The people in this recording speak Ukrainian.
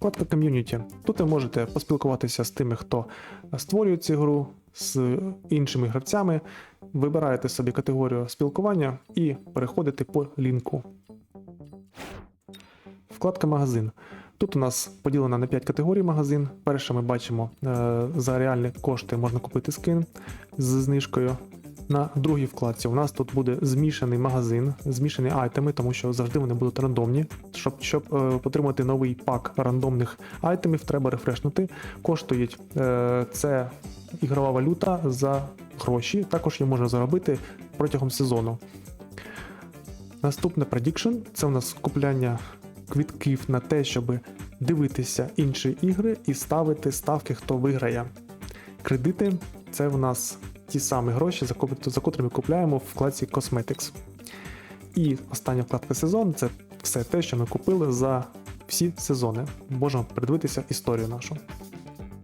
Вкладка ком'юніті. Тут ви можете поспілкуватися з тими, хто створює цю гру, з іншими гравцями. Вибираєте собі категорію спілкування і переходите по лінку. Вкладка магазин. Тут у нас поділена на 5 категорій магазин. Перше ми бачимо е, за реальні кошти можна купити скин з знижкою. На другій вкладці у нас тут буде змішаний магазин, змішані айтеми, тому що завжди вони будуть рандомні. Щоб, щоб е, отримати новий пак рандомних айтемів, треба рефрешнути. Коштують е, це ігрова валюта за гроші. Також її можна заробити протягом сезону. Наступне Prediction – це у нас купляння квітків на те, щоб дивитися інші ігри і ставити ставки, хто виграє. Кредити це в нас ті самі гроші, за ко- за котрими купляємо в вкладці Cosmetics. І остання вкладка сезон це все те, що ми купили за всі сезони. Можемо придивитися історію нашу.